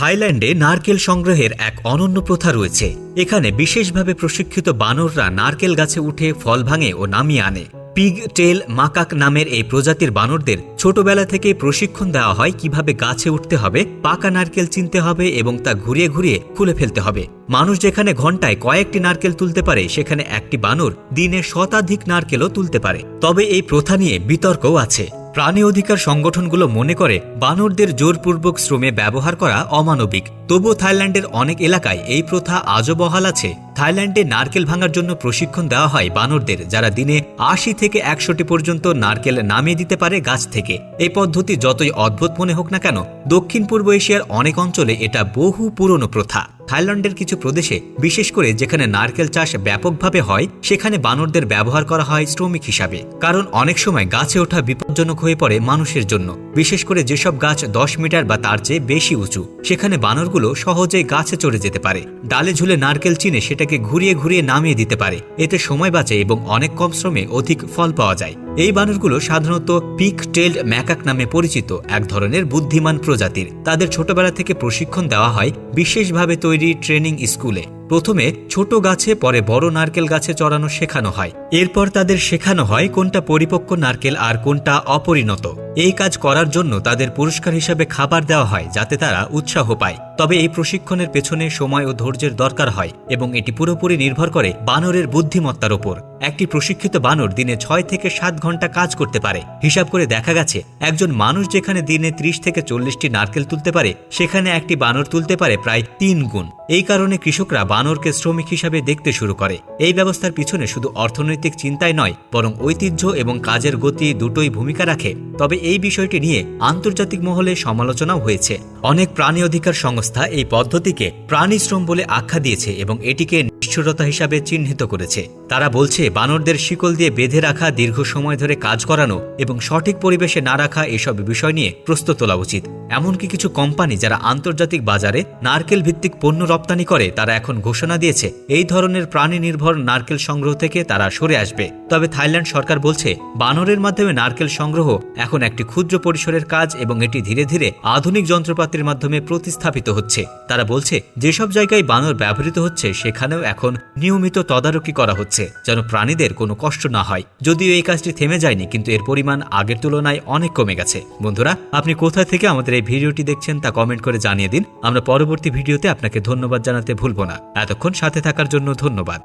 থাইল্যান্ডে নারকেল সংগ্রহের এক অনন্য প্রথা রয়েছে। এখানে বিশেষভাবে প্রশিক্ষিত বানররা নারকেল গাছে উঠে ফল ভাঙে ও নামিয়ে আনে। পিগ টেল মাকাক নামের এই প্রজাতির বানরদের ছোটবেলা থেকে প্রশিক্ষণ দেওয়া হয় কীভাবে গাছে উঠতে হবে, পাকা নারকেল চিনতে হবে এবং তা ঘুরিয়ে ঘুরিয়ে খুলে ফেলতে হবে। মানুষ যেখানে ঘন্টায় কয়েকটি নারকেল তুলতে পারে, সেখানে একটি বানর দিনে শতাধিক নারকেলও তুলতে পারে। তবে এই প্রথা নিয়ে বিতর্কও আছে। প্রাণী অধিকার সংগঠনগুলো মনে করে বানরদের জোরপূর্বক শ্রমে ব্যবহার করা অমানবিক। তবুও থাইল্যান্ডের অনেক এলাকায় এই প্রথা আজও বহাল আছে। থাইল্যান্ডে নারকেল ভাঙার জন্য প্রশিক্ষণ দেওয়া হয় বানরদের, যারা দিনে আশি থেকে একশোটি পর্যন্ত নারকেল নামিয়ে দিতে পারে গাছ থেকে। এই পদ্ধতি যতই অদ্ভুত মনে হোক না কেন দক্ষিণ পূর্ব এশিয়ার অনেক অঞ্চলে এটা বহু পুরনো প্রথা। থাইল্যান্ডের কিছু প্রদেশে, বিশেষ করে যেখানে নারকেল চাষ ব্যাপকভাবে হয়, সেখানে বানরদের ব্যবহার করা হয় শ্রমিক হিসাবে। কারণ অনেক সময় গাছে ওঠা বিপজ্জনক হয়ে পড়ে মানুষের জন্য। বিশেষ করে যেসব গাছ দশ মিটার বা তার চেয়ে বেশি উঁচু, সেখানে বানরগুলো সহজেই গাছে চড়ে যেতে পারে। ডালে ঝুলে নারকেল চিনে সেটাকে ঘুরিয়ে ঘুরিয়ে নামিয়ে দিতে পারে। এতে সময় বাঁচে এবং অনেক কম শ্রমে অধিক ফল পাওয়া যায়। এই বানরগুলো সাধারণত পিক টেল্ড ম্যাকাক নামে পরিচিত এক ধরনের বুদ্ধিমান প্রজাতির। তাদের ছোটবেলা থেকে প্রশিক্ষণ দেওয়া হয় বিশেষভাবে তৈরি ট্রেনিং স্কুলে। প্রথমে ছোট গাছে, পরে বড় নারকেল গাছে চড়ানো শেখানো হয়। এরপর তাদের শেখানো হয় কোনটা পরিপক্ক নারকেল আর কোনটা অপরিণত। এই কাজ করার জন্য তাদের পুরস্কার হিসাবে খাবার দেওয়া হয়, যাতে তারা উৎসাহ পায়। তবে এই প্রশিক্ষণের পেছনে সময় ও ধৈর্যের দরকার হয় এবং এটি পুরোপুরি নির্ভর করে বানরের বুদ্ধিমত্তার ওপর। একটি প্রশিক্ষিত বানর দিনে ছয় থেকে সাত ঘণ্টা কাজ করতে পারে। হিসাব করে দেখা গেছে, একজন মানুষ যেখানে দিনে ত্রিশ থেকে চল্লিশটি নারকেল তুলতে পারে, সেখানে একটি বানর তুলতে পারে প্রায় তিন গুণ। এই কারণে কৃষকরা বানরকে শ্রমিক হিসাবে দেখতে শুরু করে। এই ব্যবস্থার পিছনে শুধু অর্থনৈতিক চিন্তাই নয়, বরং ঐতিহ্য এবং কাজের গতি দুটোই ভূমিকা রাখে। তবে এই বিষয়টি নিয়ে আন্তর্জাতিক মহলে সমালোচনাও হয়েছে। অনেক প্রাণী অধিকার সংস্থা এই পদ্ধতিকে প্রাণী শ্রম বলে আখ্যা দিয়েছে এবং এটিকে নিষ্ঠুরতা হিসাবে চিহ্নিত করেছে। তারা বলছে, বানরদের শিকল দিয়ে বেঁধে রাখা, দীর্ঘ সময় ধরে কাজ করানো এবং সঠিক পরিবেশে না রাখা এসব বিষয় নিয়ে প্রশ্ন তোলা উচিত। এমনকি কিছু কোম্পানি যারা আন্তর্জাতিক বাজারে নারকেল ভিত্তিক পণ্য রপ্তানি করে, তারা এখন ঘোষণা দিয়েছে, এই ধরনের প্রাণী নির্ভর নারকেল সংগ্রহ থেকে তারা সরে আসবে। তবে থাইল্যান্ড সরকার বলছে, বানরের মাধ্যমে নারকেল সংগ্রহ এখন একটি ক্ষুদ্র পরিসরের কাজ এবং এটি ধীরে ধীরে আধুনিক যন্ত্রপাতির মাধ্যমে প্রতিস্থাপিত হচ্ছে। তারা বলছে, যেসব জায়গায় বানর ব্যবহৃত হচ্ছে, সেখানেও এখন নিয়মিত তদারকি করা হচ্ছে, যেন প্রাণীদের কোনো কষ্ট না হয়। যদিও এই কাজটি থেমে যায়নি, কিন্তু এর পরিমাণ আগের তুলনায় অনেক কমে গেছে। বন্ধুরা, আপনি কোথা থেকে আমাদের এই ভিডিওটি দেখছেন তা কমেন্ট করে জানিয়ে দিন। আমরা পরবর্তী ভিডিওতে আপনাকে ধন্যবাদ জানাতে ভুলব না। এতক্ষণ সাথে থাকার জন্য ধন্যবাদ।